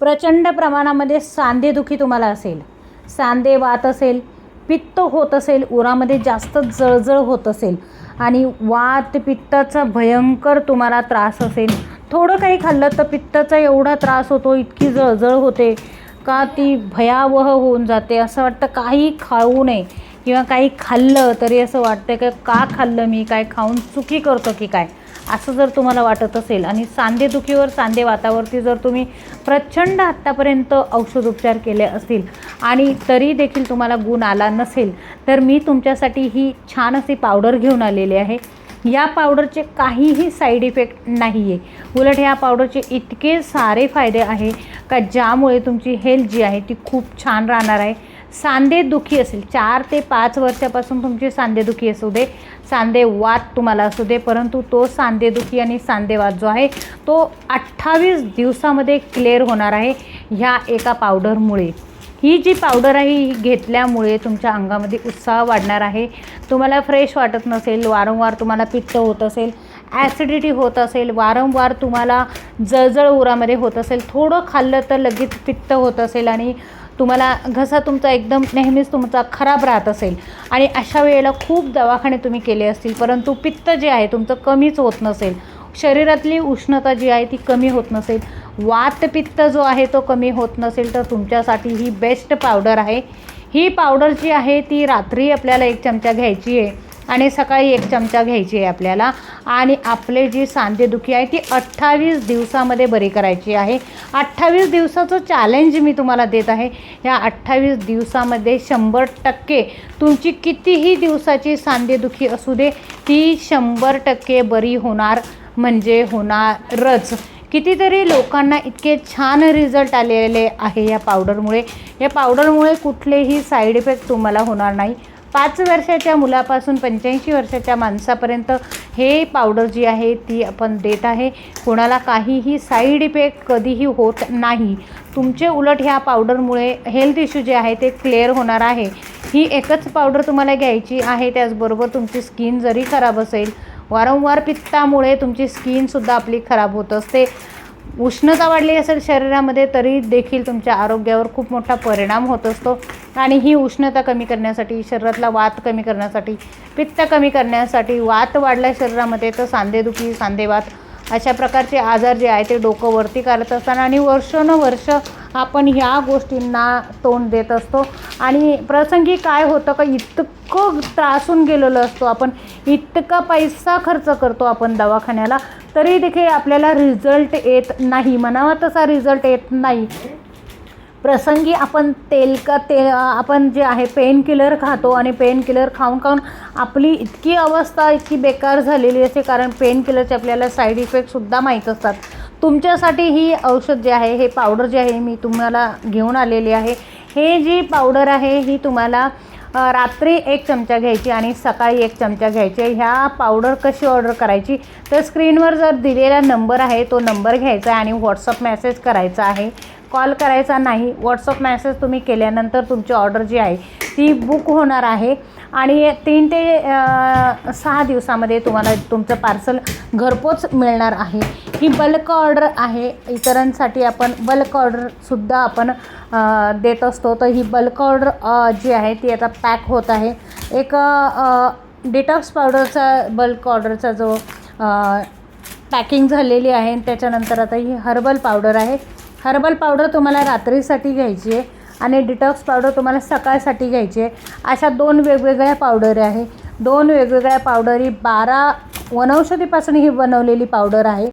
प्रचंड प्रमाणामध्ये सांधेदुखी तुम्हाला असेल. सांधे वात असेल पित्त होत असेल उरामध्ये जास्त जळजळ होत असेल आणि वात पित्ताचा भयंकर तुम्हाला त्रास असेल. थोडं काही खाल्लं तर पित्ताचा एवढा त्रास होतो इतकी जळजळ होते का ती भयावह होऊन जाते. असं वाटतं काही खाऊ नये किंवा काही खाल्लं तरी असं वाटतं का का खाल्लं मी काय खाऊन चुकी करतो की काय? असं जर तुम्हाला वाटत असेल आणि सांधेदुखीवर सांधे वातावरती जर तुम्ही प्रचंड आत्तापर्यंत औषधोपचार केले असतील आणि तरी देखील तुम्हाला गुण आला नसेल तर मी तुमच्यासाठी ही छान अशी पावडर घेऊन आलेली आहे. या पावडरचे काहीही साईड इफेक्ट नाही आहे उलट ह्या पावडरचे इतके सारे फायदे आहे का ज्यामुळे तुमची हेल्थ जी आहे ती खूप छान राहणार आहे. सांधेदुखी असेल. चार ते पाच वर्षापासून तुमची सांधेदुखी असू दे सांधेवात तुम्हाला असू दे परंतु तो सांधेदुखी आणि सांधेवात जो आहे तो अठ्ठावीस दिवसामध्ये क्लिअर होणार आहे ह्या एका पावडरमुळे ही जी पावडर आहे ही घेतल्यामुळे तुमच्या अंगामध्ये उत्साह वाढणार आहे. तुम्हाला फ्रेश वाटत नसेल वारंवार तुम्हाला पित्त होत असेल ॲसिडिटी होत असेल वारंवार तुम्हाला जळजळ उरामध्ये होत असेल थोडं खाल्लं तर लगेच पित्त होत असेल आणि तुम्हाला घसा तुमचा एकदम नेहमीच तुमचा खराब राहत असेल. आणि अशा वेळेला खूप दवाखाने तुम्ही केले असतील परंतु पित्त जे आहे तुमचं कमीच होत नसेल. शरीरातली उष्णता जी आहे ती कमी होत नसेल. वात पित्त जो आहे तो कमी होत नसेल तर तुमच्यासाठी ही बेस्ट पावडर आहे. ही पावडर जी आहे ती रात्री आपल्याला एक चमचा घ्यायची आहे. आणि सकाळी एक चमचा घ्यायची आहे आपल्याला. आणि आपले जी सांधेदुखी आहे ती अठ्ठावीस दिवसामध्ये बरी करायची आहे. अठ्ठावीस दिवसाचं चॅलेंज मी तुम्हाला देत आहे. या अठ्ठावीस दिवसामध्ये शंभर टक्के तुमची कितीही दिवसाची सांधेदुखी असू दे ती शंभर टक्के बरी होणार म्हणजे होणारच. कितीतरी लोकांना इतके छान रिझल्ट आलेले आहे या पावडरमुळे या पावडरमुळे कुठलेही साईड इफेक्ट तुम्हाला होणार नाही. पाच वर्षाच्या मुलापासून पंच्याऐंशी वर्षाच्या माणसापर्यंत हे पावडर जी आहे ती आपण देत आहे. कोणाला काहीही साईड इफेक्ट कधीही होत नाही. तुमचे उलट ह्या पावडरमुळे हेल्थ इश्यू जे आहे ते क्लिअर होणार आहे. ही एकच पावडर तुम्हाला घ्यायची आहे त्याचबरोबर तुमची स्किन जरी खराब असेल वारंवार पित्तामुळे तुमची स्किनसुद्धा आपली खराब होत असते. उष्णता वाढली असेल शरीरामध्ये तरी देखील तुमच्या आरोग्यावर खूप मोठा परिणाम होत असतो. आणि ही उष्णता कमी करण्यासाठी शरीरातला वात कमी करण्यासाठी पित्त कमी करण्यासाठी वात वाढला शरीरामध्ये तर सांधेदुखी सांधेवात अशा प्रकारचे आजार जे आहे ते डोकं वरती करत असताना आणि वर्षानुवर्ष आपण ह्या गोष्टींना तोंड देत असतो. आणि प्रसंगी काय होतं का इतकं त्रासून गेलेलो असतो आपण इतका पैसा खर्च करतो आपण दवाखान्याला तरी देखील आपल्याला रिझल्ट येत नाही. म्हणावा तसा रिझल्ट येत नाही. प्रसंगी आपण तेलकं ते आपण जे आहे पेन किलर खातो आणि पेन किलर खाऊन खाऊन आपली इतकी अवस्था इतकी बेकार झालेली असते कारण पेन किलरचे आपल्याला साईड इफेक्टसुद्धा माहीत असतात. तुमच्यासाठी ही औषध जे आहे हे पावडर जे आहे मी तुम्हाला घेऊन आलेली आहे. हे जी पावडर आहे ही तुम्हाला रात्री एक चमचा घ्यायची आणि सकाळी एक चमचा घ्यायची. ह्या पावडर कशी ऑर्डर करायची? तर स्क्रीनवर जर दिलेला नंबर आहे तो नंबर घ्यायचा आहे आणि व्हॉट्सअप मेसेज करायचा आहे. कॉल करायचा नाही. व्हॉट्सअप मॅसेज तुम्ही केल्यानंतर तुमची ऑर्डर जी आहे ती बुक होणार आहे. आणि तीन ते सहा दिवसामध्ये तुम्हाला तुमचं पार्सल घरपोच मिळणार आहे. ही बल्क ऑर्डर आहे. इतरांसाठी आपण बल्क ऑर्डरसुद्धा आपण देत असतो. तर ही बल्क ऑर्डर जी आहे ती आता पॅक होत आहे. एक डिटॉक्स पावडरचा बल्क ऑर्डरचा जो पॅकिंग झालेली आहे. आणि त्याच्यानंतर आता ही हर्बल पावडर आहे. हर्बल पावडर तुम्हाला रात्रीसाठी घ्यायची आहे आणि डिटॉक्स पावडर तुम्हाला सकाळसाठी घ्यायची आहे. अशा दोन वेगवेगळ्या पावडर आहे. दोन वेगवेगळ्या पावडरी बारा वनौषधीपासून ही बनवलेली पावडर आहे.